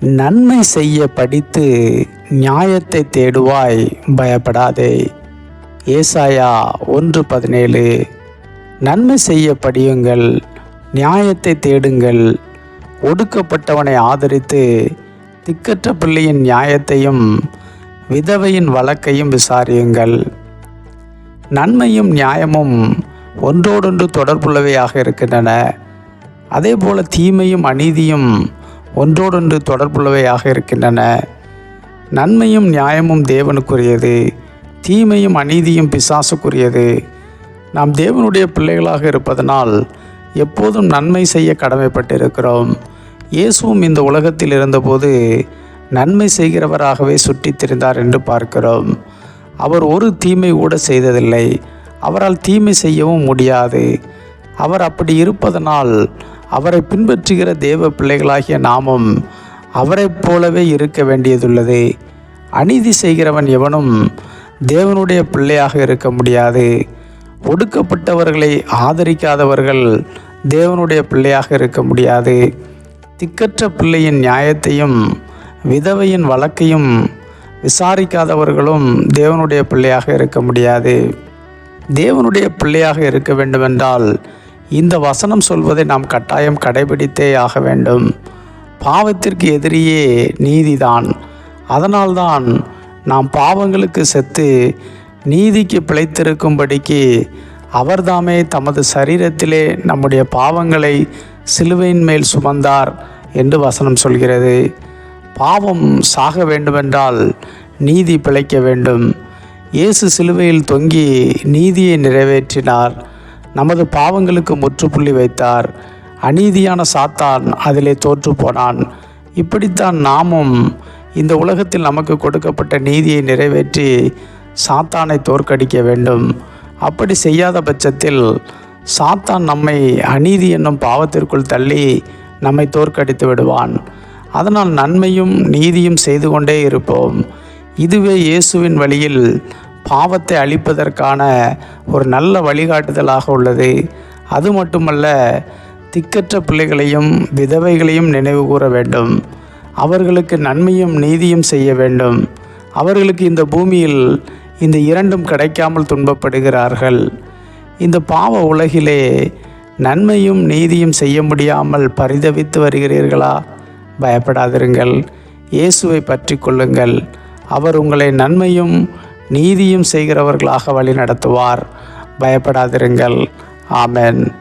நன்மை செய்ய படித்து நியாயத்தை தேடுவாய் பயப்படாதே. ஏசாயா ஒன்று பதினேழு. நன்மை செய்ய படியுங்கள் நியாயத்தை தேடுங்கள். ஒடுக்கப்பட்டவனை ஆதரித்து திக்கற்ற பிள்ளையின் நியாயத்தையும் விதவையின் வழக்கையும் விசாரியுங்கள். நன்மையும் நியாயமும் ஒன்றோடொன்று தொடர்புள்ளவையாக இருக்கின்றன. அதே போல் தீமையும் அநீதியும் ஒன்றோடொன்று தொடர்புள்ளவையாக இருக்கின்றன. நன்மையும் நியாயமும் தேவனுக்குரியது. தீமையும் அநீதியும் பிசாசுக்குரியது. நாம் தேவனுடைய பிள்ளைகளாக இருப்பதனால் எப்போதும் நன்மை செய்ய கடமைப்பட்டிருக்கிறோம். இயேசுவும் இந்த உலகத்தில் இருந்தபோது நன்மை செய்கிறவராகவே சுற்றித் திரிந்தார் என்று பார்க்கிறோம். அவர் ஒரு தீமை கூட செய்ததில்லை. அவரால் தீமை செய்யவும் முடியாது. அவர் அப்படி இருப்பதனால் அவரை பின்பற்றுகிற தேவ பிள்ளைகளாகிய நாமும் அவரைப் போலவே இருக்க வேண்டியதுள்ளது. அநீதி செய்கிறவன் எவனும் தேவனுடைய பிள்ளையாக இருக்க முடியாது. ஒடுக்கப்பட்டவர்களை ஆதரிக்காதவர்கள் தேவனுடைய பிள்ளையாக இருக்க முடியாது. திக்கற்ற பிள்ளையின் நியாயத்தையும் விதவையின் வழக்கையும் விசாரிக்காதவர்களும் தேவனுடைய பிள்ளையாக இருக்க முடியாது. தேவனுடைய பிள்ளையாக இருக்க வேண்டுமென்றால் இந்த வசனம் சொல்வதை நாம் கட்டாயம் கடைபிடித்தே ஆக வேண்டும். பாவத்திற்கு எதிரியே நீதிதான். அதனால்தான் நாம் பாவங்களுக்கு செத்து நீதிக்கு பிழைத்திருக்கும்படிக்கு அவர்தாமே தமது சரீரத்திலே நம்முடைய பாவங்களை சிலுவையின் மேல் சுமந்தார் என்று வசனம் சொல்கிறது. பாவம் சாக வேண்டுமென்றால் நீதி பிழைக்க வேண்டும். இயேசு சிலுவையில் தொங்கி நீதியை நிறைவேற்றினார். நமது பாவங்களுக்கு முற்றுப்புள்ளி வைத்தார். அநீதியான சாத்தான் அதிலே தோற்று போனான் இப்படித்தான் நாமும் இந்த உலகத்தில் நமக்கு கொடுக்கப்பட்ட நீதியை நிறைவேற்றி சாத்தானை தோற்கடிக்க வேண்டும். அப்படி செய்யாத பட்சத்தில் சாத்தான் நம்மை அநீதி என்னும் பாவத்திற்குள் தள்ளி நம்மை தோற்கடித்து விடுவான். அதனால் நன்மையும் நீதியும் செய்து கொண்டே இருப்போம். இதுவே இயேசுவின் வழியில் பாவத்தை அழிப்பதற்கான ஒரு நல்ல வழிகாட்டுதலாக உள்ளது. அது மட்டுமல்ல திக்கற்ற பிள்ளைகளையும் விதவைகளையும் நினைவு கூற வேண்டும். அவர்களுக்கு நன்மையும் நீதியும் செய்ய வேண்டும். அவர்களுக்கு இந்த பூமியில் இந்த இரண்டும் கிடைக்காமல் துன்பப்படுகிறார்கள். இந்த பாவ உலகிலே நன்மையும் நீதியும் செய்ய முடியாமல் பரிதவித்து வருகிறீர்களா? பயப்படாதிருங்கள். இயேசுவை பற்றி கொள்ளுங்கள். அவர் உங்களை நன்மையும் நீதியும் செய்கிறவர்களாக வழி நடத்துவார் பயப்படாதிருங்கள். ஆமென்.